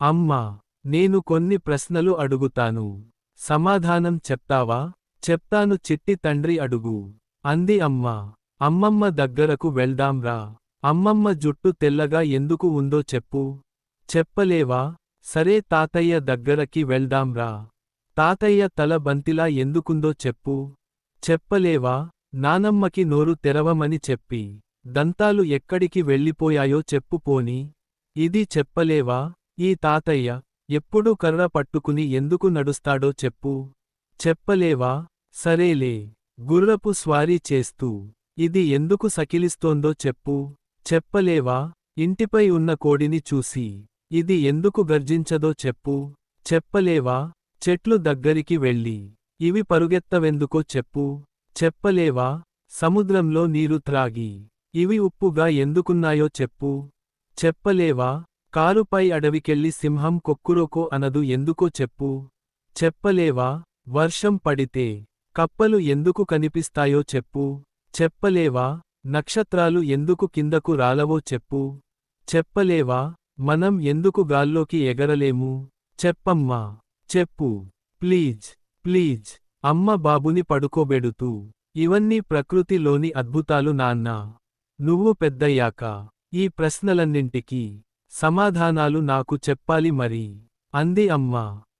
అమ్మా నేను కొన్ని ప్రశ్నలు అడుగుతాను. సమాధానం చెప్తావా? చెప్తాను చిట్టి తండ్రి అడుగు. అంది అమ్మ అమ్మమ్మ దగ్గరకు వెళ్దాంరా అమ్మమ్మ జుట్టు తెల్లగా ఎందుకు ఉందో చెప్పు. చెప్పలేవా? సరే తాతయ్య దగ్గరకి వెళ్దాంరా తాతయ్య తల బంతిలా ఎందుకుందో చెప్పు. చెప్పలేవా? నానమ్మకి నోరు తెరవమని చెప్పి. దంతాలు ఎక్కడికి వెళ్ళిపోయాయో చెప్పు పోని. ఇది చెప్పలేవా? ఈ తాతయ్య ఎప్పుడు కర్ర పట్టుకుని ఎందుకు నడుస్తాడో చెప్పు. చెప్పలేవా? సరేలే. గుర్రపు స్వారీ చేస్తూ. ఇది ఎందుకు సకిలిస్తోందో చెప్పు. చెప్పలేవా? ఇంటిపై ఉన్న కోడిని చూసి. ఇది ఎందుకు గర్జించదో చెప్పు. చెప్పలేవా? చెట్లు దగ్గరికి వెళ్ళి. ఇవి పరుగెత్తవెందుకో చెప్పు. చెప్పలేవా? సముద్రంలో నీరు త్రాగి. ఇవి ఉప్పుగా ఎందుకున్నాయో చెప్పు. చెప్పలేవా? కారుపై అడవికెళ్ళి సింహం కొక్కురోకో అనదు ఎందుకో చెప్పు. చెప్పలేవా? వర్షం పడితే కప్పలు ఎందుకు కనిపిస్తాయో చెప్పు. చెప్పలేవా? నక్షత్రాలు ఎందుకు కిందకు రాలవో చెప్పు. చెప్పలేవా? మనం ఎందుకు గాల్లోకి ఎగరలేము? చెప్పమ్మా. చెప్పు. ప్లీజ్. ప్లీజ్. అమ్మ బాబుని పడుకోబెడుతూ. ఇవన్నీ ప్రకృతిలోని అద్భుతాలు నాన్నా. నువ్వు పెద్దయ్యాక. ఈ ప్రశ్నలన్నింటికీ సమాధానాలు నాకు చెప్పాలి మరి. అంది అమ్మ.